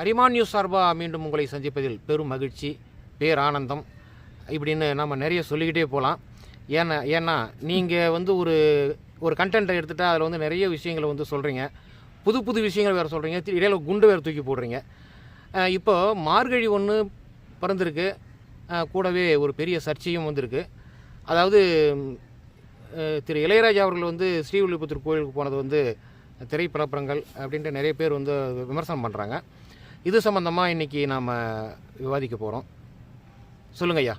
அரிமான் news சார்பாக மீண்டும் உங்களை சந்திப்பதில் பெரும் மகிழ்ச்சி பேரானந்தம். இப்படின்னு நம்ம நிறைய சொல்லிக்கிட்டே போகலாம் ஏன்னா ஏன்னா நீங்கள் வந்து ஒரு ஒரு கண்டென்ட்டை எடுத்துகிட்டா அதில் வந்து நிறைய விஷயங்களை வந்து சொல்கிறீங்க புது புது விஷயங்கள் வேறு சொல்கிறீங்க இடையில குண்டு வேறு தூக்கி போடுறீங்க. இப்போ மார்கழி ஒன்று பிறந்திருக்கு. கூடவே ஒரு பெரிய சர்ச்சையும் வந்திருக்கு. அதாவது திரு இளையராஜா அவர்கள் வந்து ஸ்ரீவில்லிபுத்தூர் கோயிலுக்கு போனது வந்து திரைப்படப்படங்கள் அப்படின்ட்டு நிறைய பேர் வந்து விமர்சனம் பண்ணுறாங்க இது சம்மந்தமாக இன்றைக்கி நாம் விவாதிக்க போகிறோம் சொல்லுங்க ஐயா.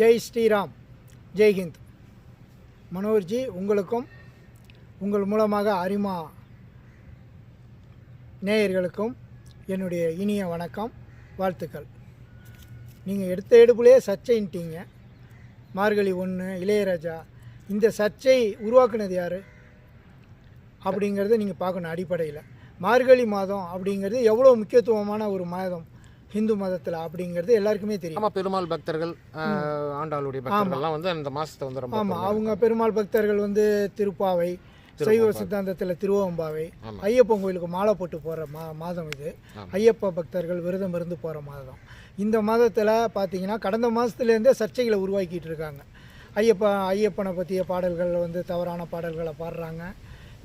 ஜெய் ஸ்ரீராம். ஜெய்ஹிந்த் மனோர்ஜி உங்களுக்கும் உங்கள் மூலமாக அரிமா நேயர்களுக்கும் என்னுடைய இனிய வணக்கம் வாழ்த்துக்கள். நீங்கள் எடுத்த எடுப்புலேயே சர்ச்சைன்ட்டீங்க. மார்கழி ஒன்று இளையராஜா இந்த சர்ச்சை உருவாக்குனது யார்? அப்படிங்கிறத நீங்கள் பார்க்கணும் அடிப்படையில். மார்கழி மாதம் அப்படிங்கிறது எவ்வளோ முக்கியத்துவமான ஒரு மாதம் ஹிந்து மதத்தில் அப்படிங்கிறது எல்லாருக்குமே தெரியும். ஆமாம் பெருமாள் பக்தர்கள் ஆண்டாளுடைய பக்தர்கள்லாம் வந்து அந்த மாதத்தை வந்து ரொம்ப ஆமாம் அவங்க பெருமாள் பக்தர்கள் வந்து திருப்பாவை சைவ சித்தாந்தத்தில் திருவம்பாவை ஐயப்பன் கோயிலுக்கு மாலை போட்டு போகிற மா மாதம் இது. ஐயப்ப பக்தர்கள் விரதம் இருந்து போகிற மாதம். இந்த மாதத்தில் பார்த்தீங்கன்னா கடந்த மாதத்துலேருந்தே சர்ச்சைகளை உருவாக்கிட்டு இருக்காங்க. ஐயப்ப ஐயப்பனை பற்றிய பாடல்கள் வந்து தவறான பாடல்களை பாடுறாங்க.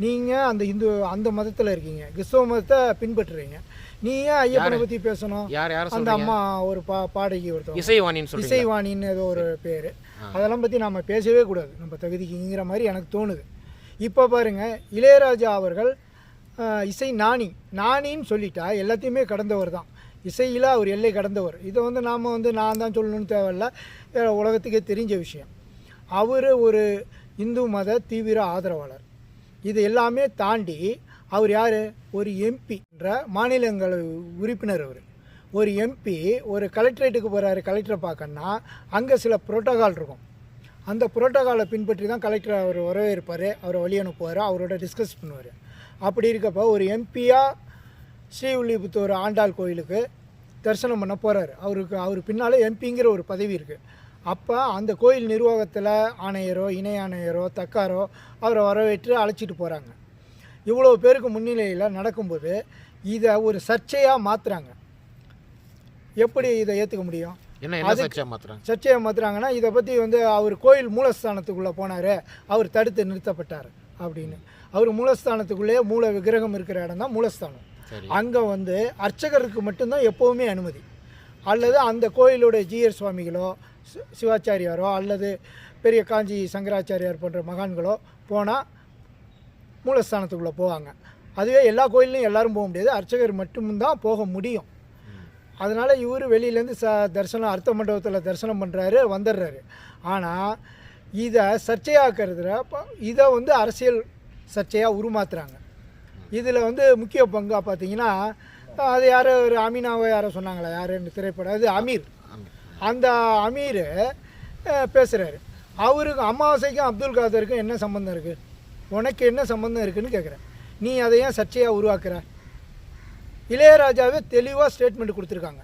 நீங்கள் அந்த இந்து அந்த மதத்தில் இருக்கீங்க. கிறிஸ்தவ மதத்தை பின்பற்றுறீங்க. நீ ஏன் ஐயப்பனை பற்றி பேசணும்? அந்த அம்மா ஒரு பா பாடகி ஒருத்தவங்க. இசைவாணின்னு இசைவாணின்னு ஏதோ ஒரு பேர். அதெல்லாம் பற்றி நம்ம பேசவே கூடாது. நம்ம தகுதிக்குங்கிற மாதிரி எனக்கு தோணுது. இப்போ பாருங்க இளையராஜா அவர்கள் இசை நாணி. நாணின்னு சொல்லிட்டா எல்லாத்தையுமே கடந்தவர் தான். இசையில் அவர் எல்லை கடந்தவர். இதை வந்து நாம் வந்து நான் தான் சொல்லணும்னு தேவையில்ல. உலகத்துக்கே தெரிஞ்ச விஷயம். அவர் ஒரு இந்து மத தீவிர ஆதரவாளர். இது எல்லாமே தாண்டி அவர் யார்? ஒரு எம்பின்ற மாநிலங்கள் உறுப்பினர் அவர். ஒரு எம்பி ஒரு கலெக்டரேட்டுக்கு போகிறாரு கலெக்டரை பார்க்கணுன்னா அங்கே சில புரோட்டோகால் இருக்கும். அந்த புரோட்டோகாலை பின்பற்றி தான் கலெக்டர் அவர் வரவேற்பார் அவரை வழி அனுப்புவார் அவரோட டிஸ்கஸ் பண்ணுவார். அப்படி இருக்கப்போ ஒரு எம்பியாக ஸ்ரீவில்லிபுத்தூர் ஆண்டாள் கோயிலுக்கு தரிசனம் பண்ண போகிறாரு அவருக்கு அவர் பின்னால் எம்பிங்கிற ஒரு பதவி இருக்குது அப்போ அந்த கோயில் நிர்வாகத்தில் ஆணையரோ இணை ஆணையரோ தக்காரோ அவரை வரவேற்று அழைச்சிட்டு போகிறாங்க இவ்வளோ பேருக்கு முன்னிலையில் நடக்கும்போது இதை ஒரு சர்ச்சையாக மாற்றுறாங்க எப்படி இதை ஏற்றுக்க முடியும்? சர்ச்சையை மாற்றுறாங்கன்னா இதை பற்றி வந்து அவர் கோயில் மூலஸ்தானத்துக்குள்ளே போனார் அவர் தடுத்து நிறுத்தப்பட்டார் அப்படின்னு. அவர் மூலஸ்தானத்துக்குள்ளேயே மூல விக்கிரகம் இருக்கிற இடம் தான் மூலஸ்தானம். அங்கே வந்து அர்ச்சகருக்கு மட்டும்தான் எப்போவுமே அனுமதி. அல்லது அந்த கோயிலுடைய ஜீயர் சுவாமிகளோ சிவாச்சாரியாரோ அல்லது பெரிய காஞ்சி சங்கராச்சாரியார் போன்ற மகான்களோ போனால் மூலஸ்தானத்துக்குள்ளே போவாங்க. அதுவே எல்லா கோயில்லையும் எல்லாரும் போக முடியாது. அர்ச்சகர் மட்டும்தான் போக முடியும். அதனால் இவர் வெளியிலேருந்து ச தரிசனம் அர்த்த மண்டபத்தில் தரிசனம் பண்ணுறாரு வந்துடுறாரு. ஆனால் இதை சர்ச்சையாக்குறதுல இதை வந்து அரசியல் சர்ச்சையாக உருமாத்துறாங்க. இதில் வந்து முக்கிய பங்காக பார்த்தீங்கன்னா அது யாரோ ஒரு அமீனாவை யாரோ சொன்னாங்களா யாருன்னு திரைப்படம் அது அமீர். அந்த அமீர் பேசுகிறாரு அவருக்கு அமாவாசைக்கும் அப்துல் காதருக்கும் என்ன சம்மந்தம் இருக்குது உனக்கு என்ன சம்மந்தம் இருக்குன்னு கேட்குறேன் நீ அதை ஏன் சர்ச்சையாக உருவாக்குற? இளையராஜாவே தெளிவாக ஸ்டேட்மெண்ட் கொடுத்துருக்காங்க.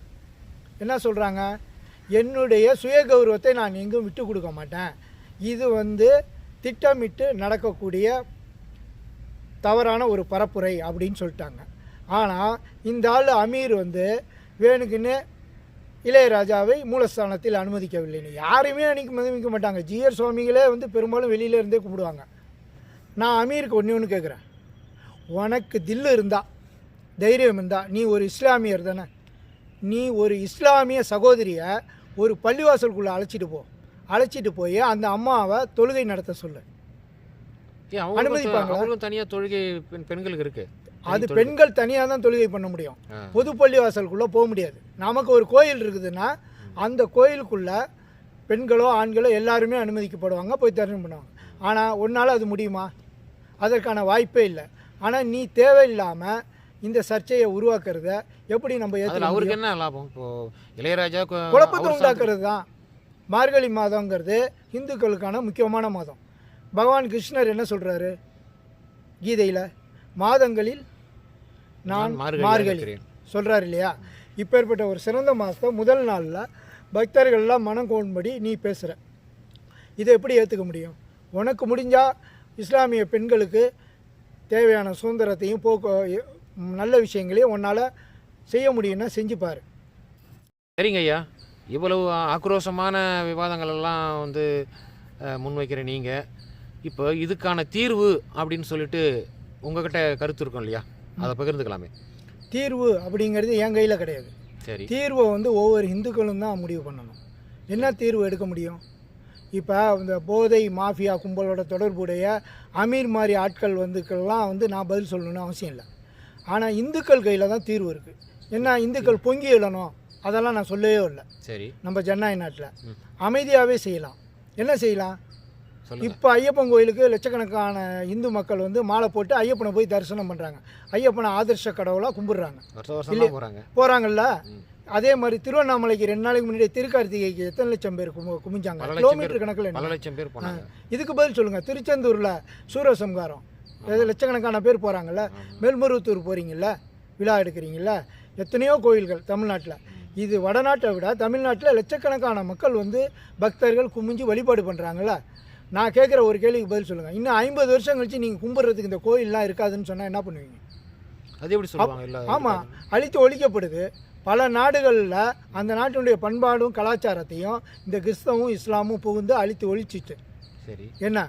என்ன சொல்கிறாங்க என்னுடைய சுய கௌரவத்தை நான் எங்கும் விட்டு கொடுக்க மாட்டேன். இது வந்து திட்டமிட்டு நடக்கக்கூடிய தவறான ஒரு பரப்புரை அப்படின்னு சொல்லிட்டாங்க. ஆனால் இந்த ஆள் அமீர் வந்து வேணுக்குன்னு இளையராஜாவை மூலஸ்தானத்தில் அனுமதிக்கவில்லைன்னு யாருமே அன்றைக்கி மதிக்க மாட்டாங்க. ஜிஆர் சுவாமிகளே வந்து பெரும்பாலும் வெளியில இருந்தே கும்பிடுவாங்க. நான் அமீருக்கு ஒன்று ஒன்று கேட்குறேன் உனக்கு தில்லு இருந்தா தைரியம் இருந்தா நீ ஒரு இஸ்லாமியர் தானே. நீ ஒரு இஸ்லாமிய சகோதரியை ஒரு பள்ளிவாசலுக்குள்ளே அழைச்சிட்டு போ. அழைச்சிட்டு போய் அந்த அம்மாவை தொழுகை நடத்த சொல்லு? அவங்களுக்கும் தனியாக தொழுகை பெண் பெண்களுக்கு இருக்கு? அது பெண்கள் தனியாக தான் தொழுகை பண்ண முடியும். பொது பள்ளிவாசலுக்குள்ளே போக முடியாது. நமக்கு ஒரு கோயில் இருக்குதுன்னா அந்த கோயிலுக்குள்ளே பெண்களோ ஆண்களோ எல்லாருமே அனுமதிக்கப்படுவாங்க போய் தரிசனம் பண்ணுவாங்க. ஆனால் உன்னால் அது முடியுமா? அதற்கான வாய்ப்பே இல்லை. ஆனால் நீ தேவையில்லாமல் இந்த சர்ச்சையை உருவாக்குறத எப்படி நம்ம ஏற்றுக்க அவருக்கு என்ன லாபம்? இப்போ இளையராஜா குழப்பத்தை உண்டாக்குறது தான். மார்கழி மாதங்கிறது இந்துக்களுக்கான முக்கியமான மாதம். பகவான் கிருஷ்ணர் என்ன சொல்கிறாரு கீதையில் மாதங்களில் நான் மார்கழி. சொல்கிறார் இல்லையா இப்பேற்பட்ட ஒரு சிறந்த மாதத்தை முதல் நாளில் பக்தர்கள்லாம் மனம் கோணும்படி நீ பேசுகிற இதை எப்படி ஏற்றுக்க முடியும்? உனக்கு முடிஞ்சால் இஸ்லாமிய பெண்களுக்கு தேவையான சுதந்திரத்தையும் போக்கு நல்ல விஷயங்களையும் உன்னால் செய்ய முடியும்னா செஞ்சு பாரு. சரிங்க ஐயா. இவ்வளவு ஆக்ரோஷமான விவாதங்கள் எல்லாம் வந்து முன்வைக்கிற நீங்கள் இப்போ இதுக்கான தீர்வு அப்படின்னு சொல்லிட்டு உங்ககிட்ட கருத்து இருக்கும் இல்லையா? அதை பகிர்ந்துக்கலாமே. தீர்வு அப்படிங்கிறது என் கையில் கிடையாது. சரி. தீர்வை வந்து ஒவ்வொரு இந்துக்களும் தான் முடிவு பண்ணணும். என்ன தீர்வு எடுக்க முடியும்? இப்போ இந்த போதை மாஃபியா கும்பலோட தொடர்புடைய அமீர் மாதிரி ஆட்கள் வந்துக்கெல்லாம் வந்து நான் பதில் சொல்லணும்னு அவசியம் இல்லை. ஆனால் இந்துக்கள் கையில் தான் தீர்வு இருக்குது என்ன இந்துக்கள் பொங்கி எழணும் அதெல்லாம் நான் சொல்லவே இல்லை. சரி. நம்ம ஜனநாயக நாட்டில். அமைதியாகவே செய்யலாம். என்ன செய்யலாம்? இப்போ ஐயப்பன் கோயிலுக்கு லட்சக்கணக்கான இந்து மக்கள் வந்து மாலை போட்டு ஐயப்பனை போய் தரிசனம் பண்ணுறாங்க ஐயப்பனை ஆதர்ஷ கடவுளாக கும்பிடுறாங்க. போகிறாங்கல்ல. அதே மாதிரி திருவண்ணாமலைக்கு ரெண்டு நாளைக்கு முன்னாடி திருக்கார்த்திகைக்கு எத்தனை லட்சம் பேர் குமி- குமிஞ்சாங்க? கிலோமீட்டர் கணக்கில்? லட்சம் பேர் இதுக்கு பதில் சொல்லுங்க. திருச்செந்தூரில் சூரசம்காரம். லட்சக்கணக்கான பேர் போகிறாங்கல்ல மேல்மருவத்தூர் போகிறீங்கல்ல விழா எடுக்கிறீங்கல்ல? எத்தனையோ கோயில்கள் தமிழ்நாட்டில். இது வடநாட்டை விட தமிழ்நாட்டில் லட்சக்கணக்கான மக்கள் வந்து பக்தர்கள் குமிஞ்சு வழிபாடு பண்ணுறாங்கல்ல நான் கேட்குற ஒரு கேள்விக்கு பதில் சொல்லுங்கள் இன்னும் ஐம்பது வருஷம் கழிச்சு நீங்கள் கும்பிட்றதுக்கு இந்த கோயில்லாம் இருக்காதுன்னு சொன்னால் என்ன பண்ணுவீங்க? அது எப்படி சொல்லுவாங்க ஆமாம் அழித்து ஒழிக்கப்படுது. பல நாடுகளில் அந்த நாட்டினுடைய பண்பாடும் கலாச்சாரத்தையும் இந்த கிறிஸ்தவம் இஸ்லாமும் புகுந்து அழித்து ஒழிச்சிச்சு. சரி. என்ன?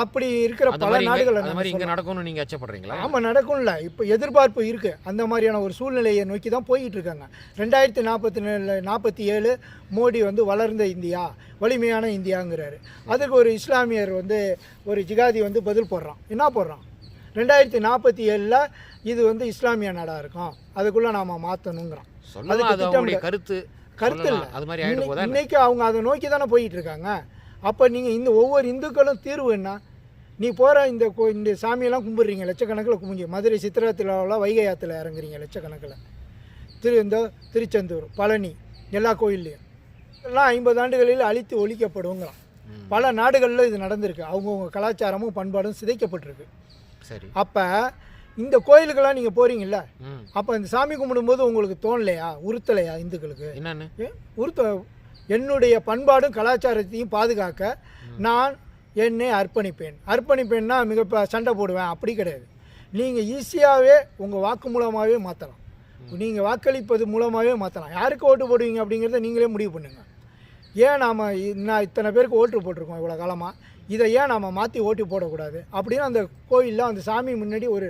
அப்படி இருக்கிற பல நாடுகள் அந்த மாதிரி இங்கே நடக்கும்னு நீங்கள் அச்சப்படுறீங்களா ஆமாம் நடக்கும்ல. இப்போ எதிர்பார்ப்பு இருக்குது அந்த மாதிரியான ஒரு சூழ்நிலையை நோக்கி தான் போய்கிட்டு இருக்காங்க. ரெண்டாயிரத்தி நாற்பத்தி ஏழு நாற்பத்தி ஏழு மோடி வந்து வளர்ந்த இந்தியா வலிமையான இந்தியாங்கிறாரு. அதுக்கு ஒரு இஸ்லாமியர் வந்து ஒரு ஜிகாதி வந்து பதில் போடுறான். என்ன போடுறான்? ரெண்டாயிரத்தி நாற்பத்தி ஏழில் இது வந்து இஸ்லாமிய நாடாக இருக்கும். அதுக்குள்ளே நாம் மாற்றணுங்கிறான் அதுக்கு அது அவங்களுடைய திட்டமிட- கருத்து கருத்து. இல்லை. அது மாதிரி? இன்னைக்கு அவங்க அதை நோக்கி தானே போயிட்டு இருக்காங்க அப்போ நீங்கள் இந்த ஒவ்வொரு இந்துக்களும் தீர்வு என்ன? நீ போகிற இந்த கோ இந்த சாமியெல்லாம் கும்பிட்றீங்க லட்சக்கணக்கில் கும்பிங்க மதுரை சித்திரா திருவிழாவில் வைகை ஆற்றுல இறங்குறீங்க லட்சக்கணக்கில். திரு இந்த திருச்செந்தூர் பழனி எல்லா கோயில்லையும். எல்லாம் ஐம்பது ஆண்டுகளில் அழித்து ஒழிக்கப்படுங்கிறான். பல நாடுகளில் இது நடந்திருக்கு. அவங்கவுங்க கலாச்சாரமும் பண்பாடும் சிதைக்கப்பட்டிருக்கு. சரி. அப்போ இந்த கோயிலுக்கெல்லாம் நீங்கள் போகிறீங்கல்ல அப்போ இந்த சாமி கும்பிடும்போது உங்களுக்கு தோணலையா? உறுத்தலையா இந்துக்களுக்கு? என்னன்னு? ஒருத்த என்னுடைய பண்பாடும் கலாச்சாரத்தையும் பாதுகாக்க நான் என்னை அர்ப்பணிப்பேன். அர்ப்பணிப்பேன்னா மிக சண்டை போடுவேன். அப்படி கிடையாது. நீங்கள் ஈஸியாகவே உங்கள் வாக்கு மூலமாகவே மாற்றலாம் நீங்கள் வாக்களிப்பது மூலமாகவே மாற்றலாம் யாருக்கு ஓட்டு போடுவீங்க அப்படிங்கிறத நீங்களே முடிவு பண்ணுங்கள் ஏன் நாம் நான் இத்தனை பேருக்கு ஓட்டு போட்டிருக்கோம் இவ்வளோ காலமாக இதை ஏன் நாம் மாற்றி ஓட்டு போடக்கூடாது? அப்படின்னு அந்த கோயிலில் அந்த சாமி முன்னாடி ஒரு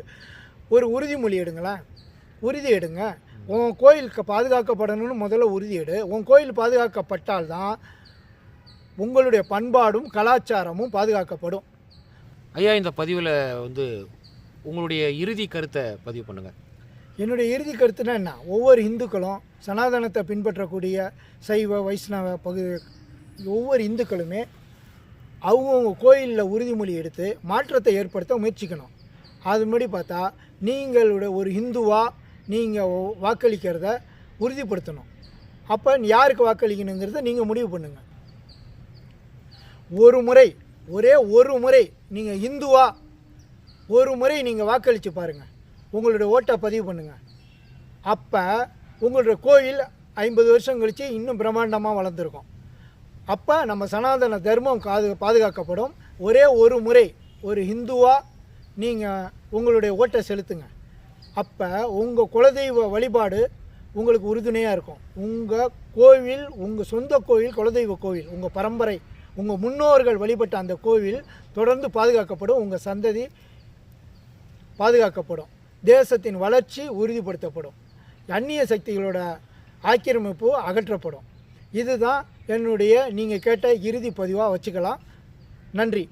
ஒரு உறுதிமொழி எடுங்களேன். உறுதி எடுங்க. உன் கோயில் பாதுகாக்கப்படணும்னு முதல்ல உறுதி எடு. உன் கோயில் பாதுகாக்கப்பட்டால்தான் உங்களுடைய பண்பாடும் கலாச்சாரமும் பாதுகாக்கப்படும். ஐயா இந்த பதிவில் வந்து உங்களுடைய இறுதி கருத்தை பதிவு பண்ணுங்கள் என்னுடைய இறுதி கருத்துனா என்ன? ஒவ்வொரு இந்துக்களும் சனாதனத்தை பின்பற்றக்கூடிய சைவ வைஷ்ணவ பகு ஒவ்வொரு இந்துக்களுமே அவங்கவுங்க கோயிலில் உறுதிமொழி எடுத்து மாற்றத்தை ஏற்படுத்த முயற்சிக்கணும். அது முன்னாடி பார்த்தா நீங்களோட ஒரு இந்துவாக நீங்கள் வாக்களிக்கிறத உறுதிப்படுத்தணும். அப்போ யாருக்கு வாக்களிக்கணுங்கிறத நீங்கள் முடிவு பண்ணுங்கள் ஒரு முறை ஒரே ஒரு முறை நீங்கள் இந்துவா ஒரு முறை நீங்கள் வாக்களித்து பாருங்கள் உங்களுடைய ஓட்டை பதிவு பண்ணுங்கள் அப்போ உங்களுடைய கோயில் ஐம்பது வருஷம் கழித்து இன்னும் பிரம்மாண்டமாக வளர்ந்துருக்கும். அப்போ நம்ம சனாதன தர்மம் காது பாதுகாக்கப்படும். ஒரே ஒரு முறை ஒரு ஹிந்துவாக நீங்கள் உங்களுடைய ஓட்டை செலுத்துங்க. அப்போ உங்கள் குலதெய்வ வழிபாடு உங்களுக்கு உறுதுணையாக இருக்கும். உங்கள் கோவில் உங்கள் சொந்த கோவில் குலதெய்வ கோவில் உங்கள் பரம்பரை உங்கள் முன்னோர்கள் வழிபட்ட அந்த கோவில் தொடர்ந்து பாதுகாக்கப்படும். உங்கள் சந்ததி பாதுகாக்கப்படும். தேசத்தின் வளர்ச்சி உறுதிப்படுத்தப்படும். அந்நிய சக்திகளோட ஆக்கிரமிப்பு அகற்றப்படும். இதுதான் என்னுடைய நீங்கள் கேட்ட இறுதி பதிவாக வச்சுக்கலாம். நன்றி.